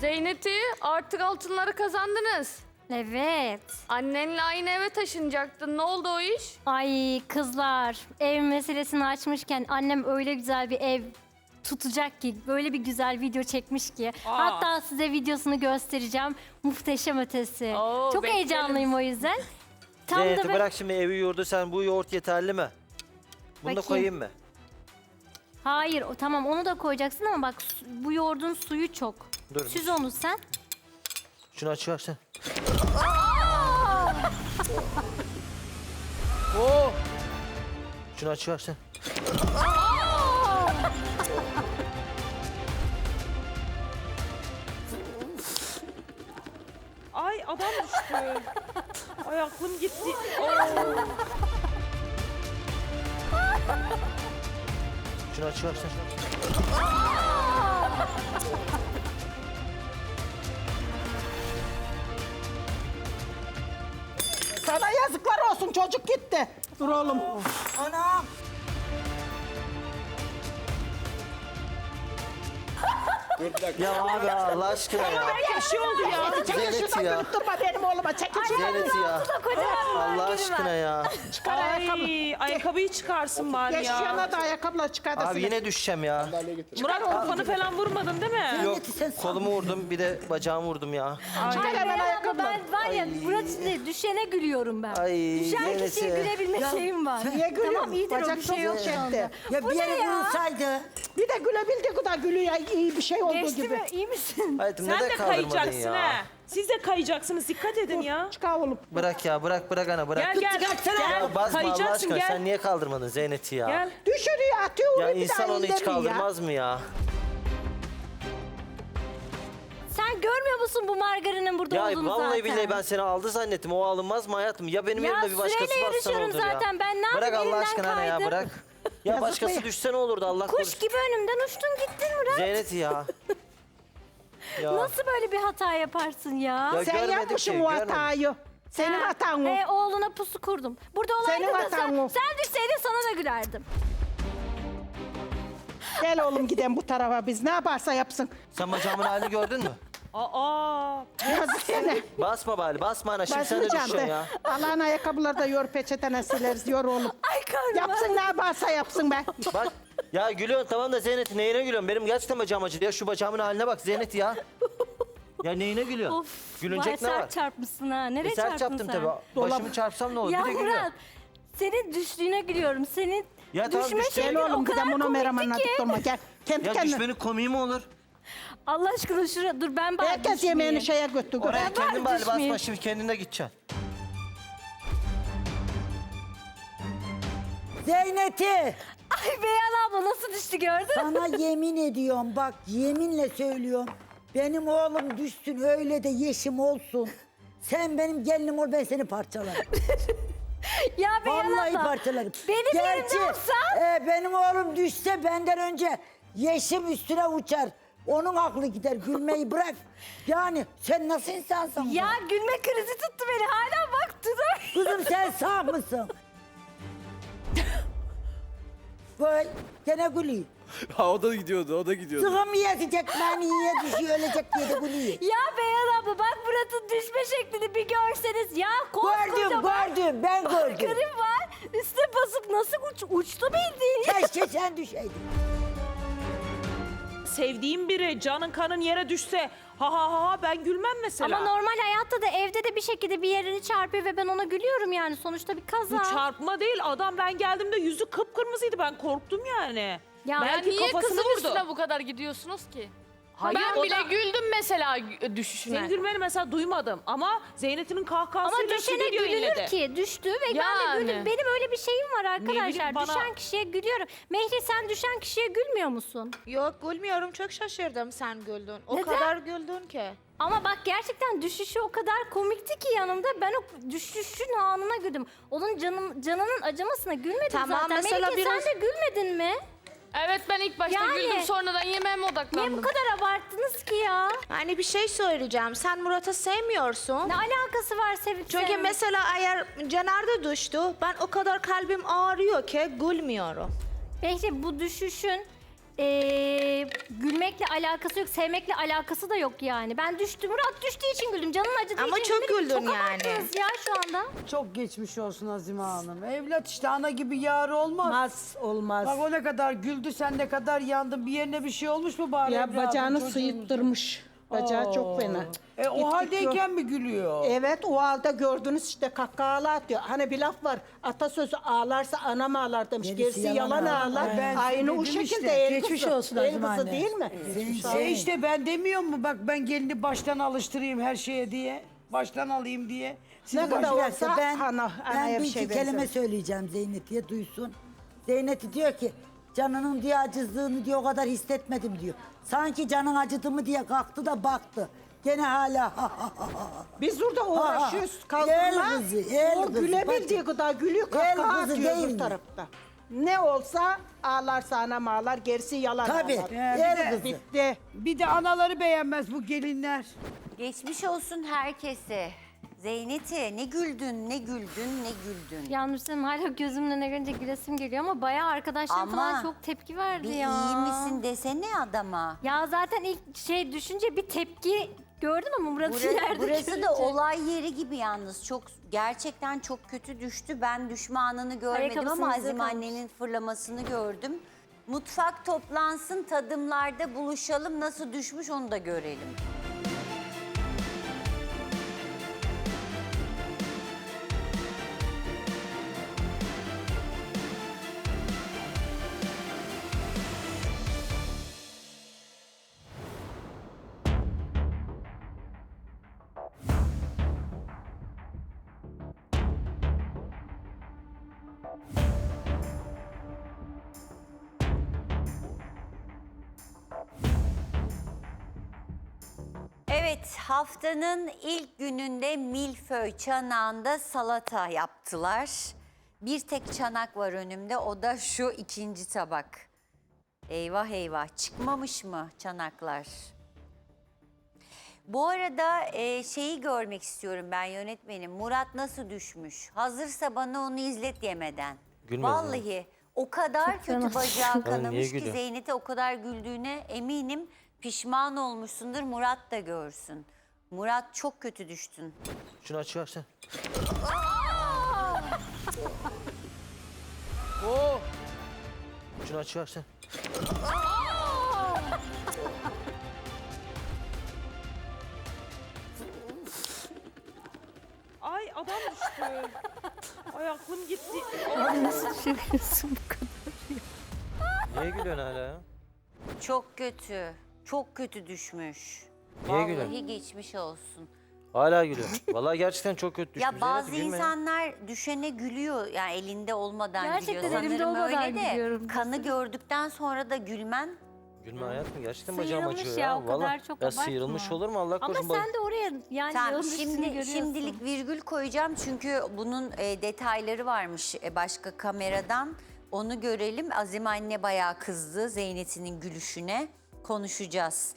Zeynep'i artık altınları kazandınız. Evet. Annenle aynı eve taşınacaktın. Ne oldu o iş? Ay kızlar ev meselesini açmışken annem öyle güzel bir ev tutacak ki böyle bir güzel video çekmiş ki. Aa. Hatta size videosunu göstereceğim. Muhteşem ötesi. Oo, Çok bekleriz. heyecanlıyım o yüzden. Tam Zeynep'i da ben- bırak şimdi evi yurdu sen bu yoğurt yeterli mi? Bunu da Bakayım. koyayım mı? Hayır o tamam onu da koyacaksın ama bak su- bu yoğurdun suyu çok. Dur. Süz onu sen. Şunu açıver sen. Oo. Şunu açıver sen. Ay adam düştü. Ay aklım gitti. Oo. Şunu açıver sen. Sana yazıklar olsun çocuk gitti. Dur oğlum. Anam. Ya abi Allah aşkına ya. Bir şey oldu ya. Çekil Zeynep şuradan ya. gülüp durma benim oğluma. Çekil şuradan. Zeynep ya. Allah aşkına ya. Çıkar ayakkabı. Ay ayakkabıyı çıkarsın bari ya. yana da ayakkabılar çıkar da Abi yine düşeceğim ya. Murat kafanı falan vurmadın değil mi? Yok kolumu vurdum bir de bacağımı vurdum ya. Çıkar hemen ayakkabıları. ben var ya Murat işte düşene gülüyorum ben. Ay, Düşen Zeynep'e. kişiye gülebilme şeyim var. Niye gülüyorsun? Tamam iyidir o Bacak bir şey çok yok hoş şu anda. Ya Bu bir ne yere ya? vurulsaydı. Bir de gülebildi bu da gülüyor iyi bir şey olduğu Geçti gibi. mi? İyi misin? Hayatım Sen neden de kaldırmadın kayacaksın ya? ha. Siz de kayacaksınız. Dikkat edin ya. Çıkar oğlum. Bırak ya bırak bırak ana bırak. Gel gel. çıkartsana. Gel. Ya basma Allah Kayacaksın aşkına gel. sen niye kaldırmadın Zeynep'i ya? Gel. Düşürüyor atıyor Ya onu bir insan onu hiç indirmiyor ya. kaldırmaz mı ya? Sen görmüyor musun bu margarinin burada Ya olduğunu vallahi zaten? billahi ben seni aldı zannettim. O alınmaz mı hayatım? Ya benim Ya yerimde bir başkası süreyle bassan yarışıyorum olur ya. zaten. Ben ne Bırak yapayım? Allah Elimden aşkına ana ya bırak. Ya başkası düşse ne olurdu Allah Kuş korusun. gibi önümden uçtun gittin Murat. Zeynep ya. ya. Nasıl böyle bir hata yaparsın ya? Ya Sen görmedim yapmışsın ki, görmedim. hatayı. Senin Ha, hatan o. He, oğluna pusu kurdum. Burada olaydı Senin da hatan sen, o. sen düşseydin sana da gülerdim. Gel oğlum gidelim bu tarafa biz ne yaparsa yapsın. Sen bacağımın halini gördün mü? Aa. Yazık sana. Basma bari basma ana şimdi sen de Basmayacağım düşeceksin de. ya. Allah'ın ayakkabıları da yor peçetene sileriz yor oğlum. Ay karnım. Yapsın ne yaparsa yapsın be. Bak ya gülüyorsun tamam da Zeynep neyine gülüyorsun? Benim gerçekten bacağım acıdı ya şu bacağımın haline bak Zeynep ya. Ya neyine gülüyorsun? Of. Gülünecek ne var? sert çarpmışsın ha. Nereye E, sert çarptın çarptım sen? tabii. Başımı çarpsam ne olur? Ya bir de gülüyor. Murat. Senin düştüğüne gülüyorum. Senin Ya tamam, düşme düştüm. şeklin Gel o oğlum kadar bunu komikti Meryem ki. gel. Kendi Ya kendine. düşmenin komiği mi olur? Allah aşkına şuraya dur ben bari Herkes düşmeyeyim. yemeğini şeye götür. Oraya Ben kendin bari basma düşmeyeyim. şimdi kendin de gideceksin. Zeynep'i Ay Beyhan abla nasıl düştü gördün mü? sana yemin ediyorum bak yeminle söylüyorum. Benim oğlum düşsün öyle de yeşim olsun. Sen benim gelinim ol ben seni parçalarım. Ya Beyhan Vallahi abla. parçalarım. Benim yerimde olsan. e, benim oğlum düşse benden önce yeşim üstüne uçar. Onun aklı gider gülmeyi bırak. Yani sen nasıl insansın? bu? Ya gülme krizi tuttu beni. Hala bak dur. Kızım sen sağ mısın? Vay gene gülüyor. Ha o da gidiyordu, o da gidiyordu. Sığım yiyecek beni yiye düşüyor ölecek diye de gülüyor. Ya Beyhan abla bak Murat'ın düşme şeklini bir görseniz. Ya Gördüm koskocaman gördüm ben gördüm. karım var. Üstüne basıp nasıl uç, uçtu bildiğin. Keşke sen düşeydin. Sevdiğim biri canın kanın yere düşse ha ha ha ha ben gülmem mesela. Ama normal hayatta da evde de bir şekilde bir yerini çarpıyor ve ben ona gülüyorum yani. Sonuçta bir kaza. Bu çarpma değil. Adam ben geldiğimde yüzü kıpkırmızıydı. Ben korktum yani. Ya Ya Belki niye kafasını kızın vurdu. üstüne bu kadar gidiyorsunuz ki? Hayır, ben o bile da- güldüm mesela düşüşüne. Senin gülmeni mesela duymadım ama Zeynep'in Ama kahkahasıyla şu düşene video gülünür inledi. ki. Düştü ve ben de Yani. güldüm. Benim öyle bir şeyim var arkadaşlar. bana- Düşen kişiye gülüyorum. Mehri sen düşen kişiye gülmüyor musun? Yok gülmüyorum çok şaşırdım sen güldün. O Neden? kadar güldün ki. Ama bak gerçekten düşüşü o kadar komikti ki yanımda. Ben o düşüşün anına güldüm. Onun canım, canının acımasına gülmedim Tamam, zaten. mesela Melike biraz- sen de gülmedin mi? Evet ben ilk başta Yani. güldüm sonradan yemeğime Niye odaklandım. bu kadar abarttınız ki ya? Hani bir şey söyleyeceğim. Sen Murat'ı sevmiyorsun. Ne alakası var sevip Çünkü sevmek? mesela eğer Caner de düştü, ben o kadar kalbim ağrıyor ki gülmüyorum. Behri bu düşüşün ee, gülmekle alakası yok, sevmekle alakası da yok yani. Ben düştüm, Murat düştüğü için güldüm. Canın acıdığı Ama için çok güldüm. güldün çok yani. abarttınız ya şu anda. Çok geçmiş olsun Azime Hanım. Evlat işte ana gibi yar olmaz. Olmaz, olmaz. Bak o ne kadar güldü sen ne kadar yandın. Bir yerine bir şey olmuş mu bari? Ya evladım, bacağını çocuğumuzun? sıyıttırmış. Bacağı çok fena. E o Git, git, haldeyken mi gülüyor? Evet o halde gördünüz işte kahkahalar atıyor. Hani bir laf var atasözü ağlarsa anam ağlar demiş. Gerisi, yalan, ağlar. Ben Aynı o şekilde işte. el Geçmiş kızı. olsun el kızı anne. değil mi? E işte ben demiyor mu bak ben gelini baştan alıştırayım her şeye diye. Baştan alayım diye. Siz Ne kadar olsa ben, ana- ben bir bir şey kelime benzer. söyleyeceğim Zeynep'e duysun. Zeynep diyor ki canının diye acızdığını diyor o kadar hissetmedim diyor. Sanki canın acıdı mı diye kalktı da baktı. Gene hala ha ha ha ha. Biz burada uğraşıyoruz. El Kaldırma. kızı, el o kızı, gülebildiği kadar gülüyor. El Kahkaha kızı atıyor değil öbür mi? tarafta. Ne olsa ağlarsa anam ağlar. Gerisi yalan Tabii. ağlar. El kızı. Bitti. Bir de anaları beğenmez bu gelinler. Geçmiş olsun herkese. Zeynet'e ne güldün, ne güldün, ne güldün. Yalnız senin hala gözümün önüne görünce gülesim geliyor ama bayağı arkadaşlarım falan Ama çok tepki verdi Bir ya. iyi misin desene adama. Ya zaten ilk şey düşünce bir tepki gördüm ama Murat'ı Burası, yerde burası görünce. da olay yeri gibi yalnız. Çok gerçekten çok kötü düştü. Ben düşmanını görmedim ama Azim kalmış. annenin fırlamasını gördüm. Mutfak toplansın, tadımlarda buluşalım. Nasıl düşmüş onu da görelim. Evet, haftanın ilk gününde milföy çanağında salata yaptılar. Bir tek çanak var önümde, o da şu ikinci tabak. Eyvah eyvah, çıkmamış mı çanaklar? Bu arada e, şeyi görmek istiyorum ben yönetmenim. Murat nasıl düşmüş? Hazırsa bana onu izlet yemeden. Gülmez Vallahi o kadar Çok kötü bacağı kanamış ki gülüyor? Zeynep'e o kadar güldüğüne eminim. Pişman olmuşsundur Murat da görsün. Murat çok kötü düştün. Şunu açıver sen. Oo. Şunu açıver sen. adam düştü. Ay aklım gitti. Nasıl düşürüyorsun bu kadar? Niye gülüyorsun hala ya? Çok kötü. Çok kötü düşmüş. Niye Vallahi gülüyorsun? geçmiş olsun. Hala gülüyor. Vallahi gerçekten çok kötü düşmüş. ya bazı Zeynep, gülme ya. insanlar düşene gülüyor. Yani elinde olmadan Gerçekten gülüyor. elimde Sanırım olmadan öyle de gülüyorum. kanı gördükten sonra da gülmen Gülme hayatım gerçekten bacağım Sıyrılmış acıyor ya, ya. o kadar Vallahi. çok ya abartma. sıyrılmış olur mu Allah Ama korusun. sen de oraya yani Tamam üstünü şimdi görüyorsun. şimdilik virgül koyacağım çünkü bunun e, detayları varmış e, başka kameradan. Onu görelim. Azim anne bayağı kızdı Zeynep'in gülüşüne. Konuşacağız.